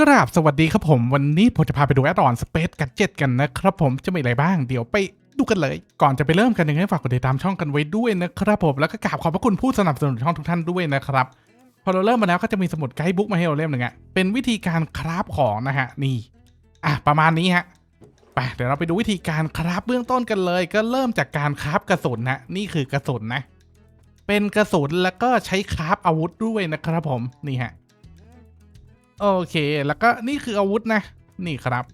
กราบสวัสดีครับผม วันนี้ผมจะพาไปดูแอดออนสเปซกันเจ็ดกันนะครับผมจะมีอะไรบ้างเดี๋ยวไปดูกันเลย ก่อนจะไปเริ่มกันยังไงฝากกดติดตามช่องกันไว้ด้วยนะครับผมแล้วก็กราบขอบพระคุณผู้สนับสนุนช่องทุกท่านด้วยนะครับพอเราเริ่มมาแล้วก็จะมีสมุดไกด์บุ๊กมาให้เราเล่มหนึ่งอะเป็นวิธีการคราฟของนะฮะนี่อะประมาณนี้ฮะไปเดี๋ยวเราไปดูวิธีการคราฟเบื้องต้นกันเลย ก็เริ่มจากการคราฟกระสุนนะนี่คือกระสุนนะ เป็นกระสุนแล้วก็ใช้คราฟอาวุธด้วยนะครับผมนี่ฮะ โอเค แล้วก็นี่คืออาวุธนะ นี่ครับ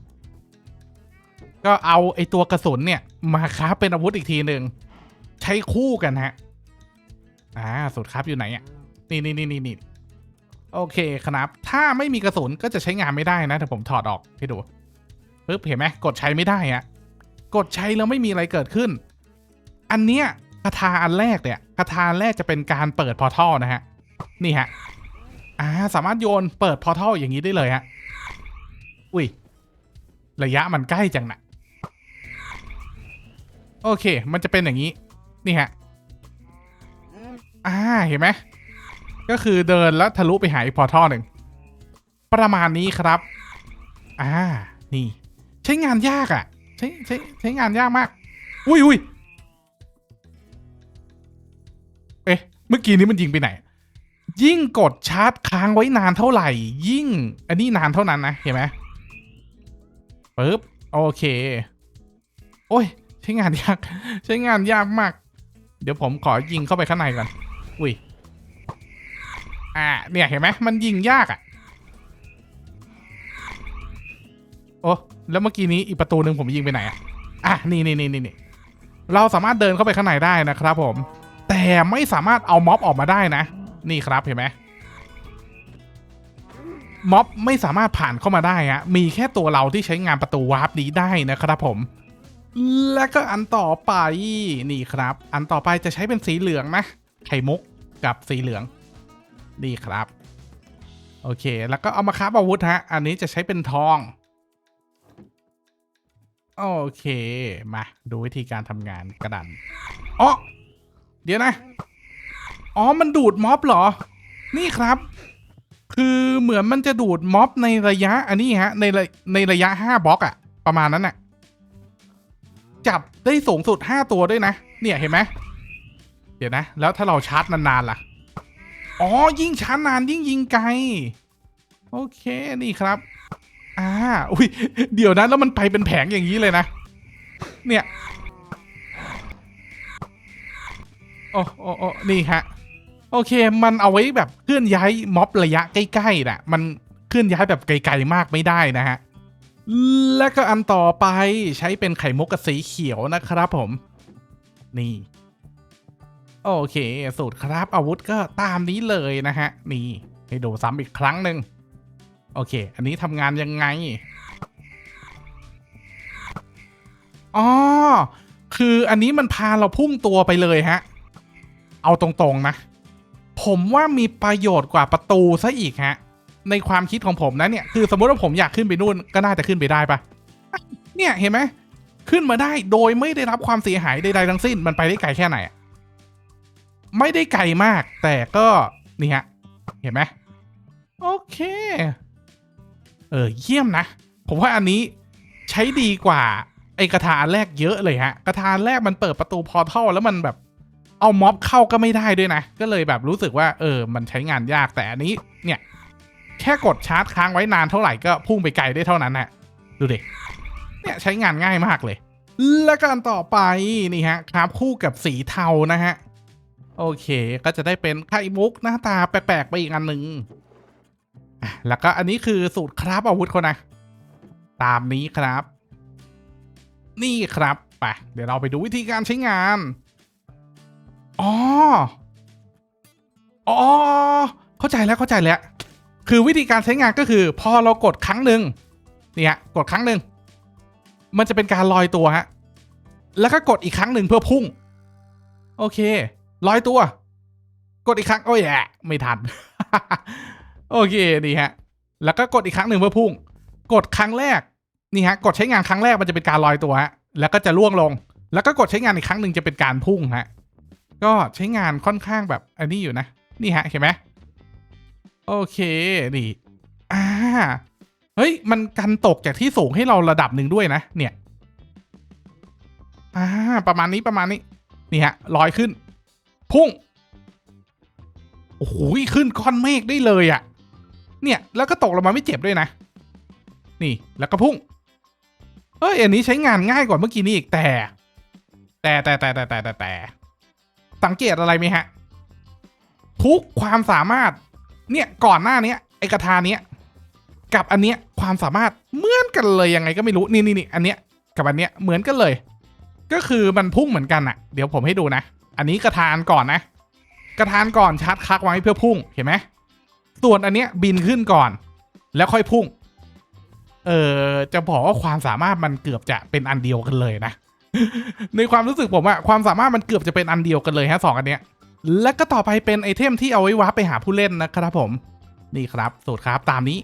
ก็เอาไอตัวกระสุนเนี่ย มาคราฟเป็นอาวุธอีกทีหนึ่งใช้คู่กันฮะ อ่าสุดครับอยู่ไหนอะ นี่นี่นี่นี่นี่โอเคครับ ถ้าไม่มีกระสุนก็จะใช้งานไม่ได้นะแต่ผมถอดออกให้ดูปึ๊บเห็นไหมกดใช้ไม่ได้อะกดใช้แล้วไม่มีอะไรเกิดขึ้น อันเนี้ยคาถาอันแรกเนี่ยคาถาแรกจะเป็นการเปิดพอร์ทัลนะฮะ นี่ฮะ อ่าสามารถโยนเปิดพอร์ทัลอย่างนี้ได้เลยฮะ อุ้ย ระยะมันใกล้จังนะโอเค มันจะเป็นอย่างนี้ นี่ฮะ อ่า เห็นไหม ก็คือเดินแล้วทะลุไปหาอีกพอร์ทัลหนึ่ง ประมาณนี้ครับ อ่า นี่ ใช้งานยากอะ่ะ ใช้ใช้ใช้งานยากมาก อุ้ยอุ้ยเอ๊ะ เมื่อกี้นี้มันยิงไปไหน ยิ่งกดชาร์จค้างไว้นานเท่าไหร่ ยิ่ง อันนี้นานเท่านั้นนะ เห็นไหมปึ๊บ โอเค โอ้ย ใช้งานยาก ใช้งานยากมาก เดี๋ยวผมขอยิงเข้าไปข้างในก่อน อุ้ย อ่า เนี่ยเห็นไหมมันยิงยากอะ่ะ โอ้ แล้วเมื่อกี้นี้อีกประตูหนึ่งผมยิงไปไหนอะ อะ นี่นี่นี่นี่ เราสามารถเดินเข้าไปข้างในได้นะครับผม แต่ไม่สามารถเอาม็อบออกมาได้นะ นี่ครับเห็นไหมม็อบไม่สามารถผ่านเข้ามาได้ฮะมีแค่ตัวเราที่ใช้งานประตูวาร์ปนี้ได้นะครับผม และก็อันต่อไปนี่ครับ อันต่อไปจะใช้เป็นสีเหลืองนะไข่มุกกับสีเหลือง นี่ครับ โอเค แล้วก็เอามาคราบอาวุธฮะ อันนี้จะใช้เป็นทอง โอเค มาดูวิธีการทำงานกระดันอ๋อเดี๋ยวนะ อ๋อ มันดูดม็อบเหรอ นี่ครับ คือเหมือนมันจะดูดม็อบในระยะ อันนี้ฮะ ในระในระยะห้าบล็อกอะประมาณนั้นน่ะจับได้สูงสุดห้าตัวด้วยนะ เนี่ยเห็นไหมเดี๋ยวนะ แล้วถ้าเราชาร์จนานๆล่ะ อ๋อ ยิ่งชาร์จนานยิ่งยิงไกล โอเค นี่ครับ อ่า อุ้ย เดี๋ยวนะแล้วมันไปเป็นแผงอย่างนี้เลยนะ เนี่ย โอ้โอ้โอ้นี่ฮะ โอเค มันเอาไว้แบบเคลื่อนย้ายม็อบระยะใกล้ๆนะมันเคลื่อนย้ายแบบไกลๆมากไม่ได้นะฮะ และก็อันต่อไปใช้เป็นไข่มุกกับสีเขียวนะครับผม นี่ โอเค สูตรครับอาวุธก็ตามนี้เลยนะฮะ นี่ ให้ดูซ้ำอีกครั้งหนึ่งโอเค อันนี้ทำงานยังไง อ๋อ คืออันนี้มันพาเราพุ่งตัวไปเลยฮะ เอาตรงๆนะ ผมว่ามีประโยชน์กว่าประตูซะอีกฮะ ในความคิดของผมนะเนี่ยคือสมมติว่าผมอยากขึ้นไปนู่นก็น่าจะขึ้นไปได้ปะเนี่ยเห็นไหมขึ้นมาได้โดยไม่ได้รับความเสียหายใดๆทั้งสิ้นมันไปได้ไกลแค่ไหนไม่ได้ไกลมาก แต่ก็นี่ฮะเห็นไหมโอเค เออเยี่ยมนะ ผมว่าอันนี้ใช้ดีกว่าไอกระทาแรกเยอะเลยฮะ กระทาแรกมันเปิดประตูพอร์ทัลแล้วมันแบบ เอาม็อบเข้าก็ไม่ได้ด้วยนะ ก็เลยแบบรู้สึกว่าเออ มันใช้งานยากแต่อันนี้เนี่ย แค่กดชาร์จค้างไว้นานเท่าไหร่ก็พุ่งไปไกลได้เท่านั้นนะดูดิเนี่ยใช้งานง่ายมากเลย แล้วกันต่อไปนี่ฮะครับคู่กับสีเทานะฮะโอเค ก็จะได้เป็นไข่มุกหน้าตาแปลกๆไปอีกอันหนึ่งแล้วก็อันนี้คือสูตรคราฟอาวุธเขานะ ตามนี้ครับ นี่ครับไปเดี๋ยวเราไปดูวิธีการใช้งาน อ๋อ อ๋อ เข้าใจแล้วเข้าใจแล้ว คือวิธีการใช้งานก็คือ พอเรากดครั้งหนึ่งเนี่ยกดครั้งหนึ่งมันจะเป็นการลอยตัวฮะ แล้วก็กดอีกครั้งหนึ่งเพื่อพุ่ง โอเคลอยตัว กดอีกครั้งโอ้ยแอะไม่ทัน โอเคนี่ฮะ แล้วก็กดอีกครั้งหนึ่งเพื่อพุ่ง กดครั้งแรกนี่ฮะ กดใช้งานครั้งแรกมันจะเป็นการลอยตัวฮะ แล้วก็จะล่วงลง แล้วก็กดใช้งานอีกครั้งหนึ่งจะเป็นการพุ่งฮะ ก็ใช้งานค่อนข้างแบบอันนี้อยู่นะ นี่ฮะเห็นไหมโอเค นี่ อ่า เฮ้ย มันกันตกจากที่สูงให้เราระดับหนึ่งด้วยนะ เนี่ย อ่า ประมาณนี้ประมาณนี้ นี่ฮะลอยขึ้น พุ่ง โอ้โห ขึ้นก้อนเมฆได้เลยอะ่ะ เนี่ย แล้วก็ตกลงมาไม่เจ็บด้วยนะ นี่ แล้วก็พุ่ง เฮ้ย อันนี้ใช้งานง่ายกว่าเมื่อกี้นี้อีกแต่ แต่แต่แต่แต่แต่แต่แต่ สังเกตอะไรไหมฮะ ทุกความสามารถ เนี่ยก่อนหน้าเนี้ยไอกระทาเนี้ยกับอันเนี้ยความสามารถเหมือนกันเลยยังไงก็ไม่รู้นี่นี่นี่อันเนี้ยกับอันเนี้ยเหมือนกันเลย ก็คือมันพุ่งเหมือนกันอะเดี๋ยวผมให้ดูนะ อันนี้กระทานก่อนนะ กระทานก่อนชาร์จคักไว้เพื่อพุ่งเห็นไหมส่วนอันเนี้ยบินขึ้นก่อน แล้วค่อยพุ่ง เออจะบอกว่าความสามารถมันเกือบจะเป็นอันเดียวกันเลยนะ ในความรู้สึกผมอะความสามารถมันเกือบจะเป็นอันเดียวกันเลยฮะสองอันเนี้ย และก็ต่อไปเป็นไอเทมที่เอาไว้วาร์ปไปหาผู้เล่นนะครับผม นี่ครับสูตรครับตามนี้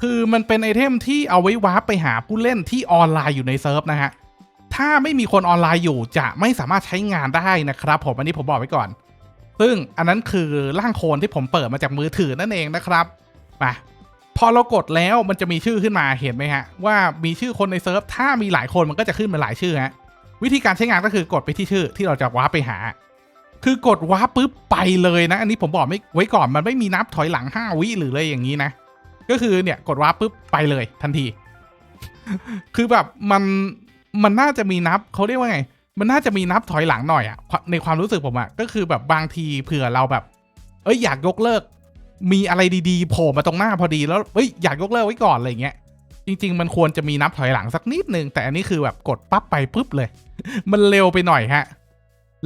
คือมันเป็นไอเทมที่เอาไว้วาร์ปไปหาผู้เล่นที่ออนไลน์อยู่ในเซิร์ฟนะฮะถ้าไม่มีคนออนไลน์อยู่จะไม่สามารถใช้งานได้นะครับผมอันนี้ผมบอกไว้ก่อน ซึ่งอันนั้นคือร่างโคลนที่ผมเปิดมาจากมือถือนั่นเองนะครับมา พอเรากดแล้วมันจะมีชื่อขึ้นมาเห็นไหมฮะ ว่ามีชื่อคนในเซิร์ฟถ้ามีหลายคนมันก็จะขึ้นมาหลายชื่อฮะวิธีการใช้งานก็คือกดไปที่ชื่อที่เราจะว้าไปหา คือกดว้าปุ๊บไปเลยนะ อันนี้ผมบอกไม่ไว้ก่อนมันไม่มีนับถอยหลัง 5 วิหรืออะไรอย่างนี้นะ ก็คือเนี่ยกดว้าปปุ๊บไปเลยทันที คือแบบมันมันน่าจะมีนับเขาเรียกว่าไง มันน่าจะมีนับถอยหลังหน่อยอะในความรู้สึกผมอะก็คือแบบบางทีเผื่อเราแบบ เอ้ยอยากยกเลิก มีอะไรดีๆโผล่มาตรงหน้าพอดีแล้วเอ้ยอยากยกเลิกไว้ก่อนอะไรเงี้ยจริง ๆ มันควรจะมีนับถอยหลังสักนิดนึง แต่อันนี้คือแบบกดปั๊บไปปุ๊บเลย มันเร็วไปหน่อยฮะ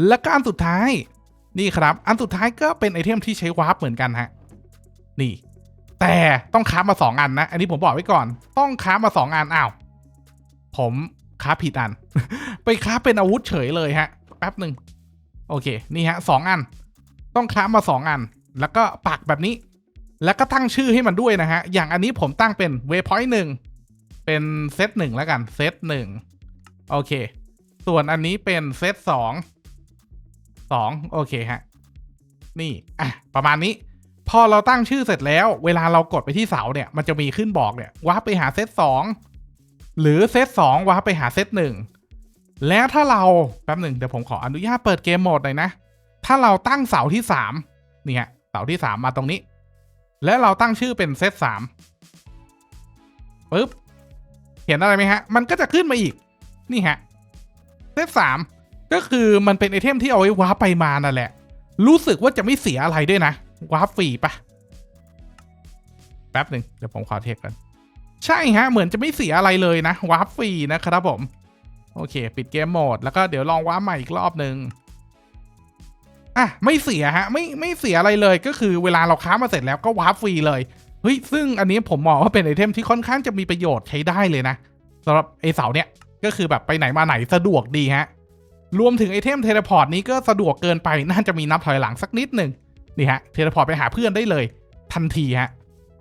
แล้วก็อันสุดท้ายนี่ครับ อันสุดท้ายก็เป็นไอเทมที่ใช้วาร์ปเหมือนกันฮะ นี่ แต่ต้องค้ามาสองอันนะ อันนี้ผมบอกไว้ก่อน ต้องค้ามาสองอันอ้าว ผมค้าผิดอัน ไปค้าเป็นอาวุธเฉยเลยฮะ แป๊บหนึ่งโอเค นี่ฮะสองอัน ต้องค้ามาสองอัน แล้วก็ปักแบบนี้ แล้วก็ตั้งชื่อให้มันด้วยนะฮะ อย่างอันนี้ผมตั้งเป็นเวพอยต์หนึ่งเป็นเซตหนึ่งแล้วกันเซตหนึ่งโอเค ส่วนอันนี้เป็นเซตสองสองโอเคฮะ นี่อะประมาณนี้ พอเราตั้งชื่อเสร็จแล้ว เวลาเรากดไปที่เสาเนี่ย มันจะมีขึ้นบอกเนี่ยว่าไปหาเซตสองหรือเซตสองว่าไปหาเซตหนึ่งแล้วถ้าเราแป๊บหนึ่งเดี๋ยวผมขออนุญาตเปิดเกมโหมดหน่อยนะ ถ้าเราตั้งเสาที่สามเนี่ย เสาที่สามมาตรงนี้ และเราตั้งชื่อเป็นเซตสามปึ๊บ เห็นอะไรไหมฮะ มันก็จะขึ้นมาอีก นี่ฮะ เซตสามก็คือมันเป็นไอเทมที่เอาไว้วาร์ปไปมานั่นแหละ รู้สึกว่าจะไม่เสียอะไรด้วยนะวาร์ปฟรีปะแป๊บหนึ่งเดี๋ยวผมขอเทคกัน ใช่ฮะ เหมือนจะไม่เสียอะไรเลยนะวาร์ปฟรีนะครับผม โอเค ปิดเกมโหมด แล้วก็เดี๋ยวลองวาร์ปใหม่อีกรอบหนึ่ง อะไม่เสียฮะไม่ไม่เสียอะไรเลยก็คือเวลาเราค้ามาเสร็จแล้วก็วาร์ปฟรีเลยเฮ้ยซึ่งอันนี้ผมมองว่าเป็นไอเทมที่ค่อนข้างจะมีประโยชน์ใช้ได้เลยนะสำหรับไอเสาเนี่ยก็คือแบบไปไหนมาไหนสะดวกดีฮะรวมถึงไอเทมเทเลพอร์ตนี้ก็สะดวกเกินไปน่าจะมีนับถอยหลังสักนิดหนึ่งนี่ฮะเทเลพอร์ตไปหาเพื่อนได้เลยทันทีฮะ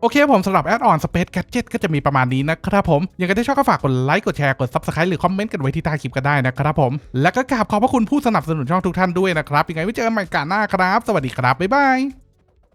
โอเคผมสำหรับแอดออน Space Gadget ก็จะมีประมาณนี้นะครับผมยังไงถ้าชอบก็ฝากกดไลค์กดแชร์กด Subscribe หรือคอมเมนต์กันไว้ที่ใต้คลิปก็ได้นะครับผม แล้วก็กราบขอบพระคุณผู้สนับสนุนช่องทุกท่านด้วยนะครับยังไงไว้เจอกันใหม่กันหน้าครับ สวัสดีครับบ๊ายบาย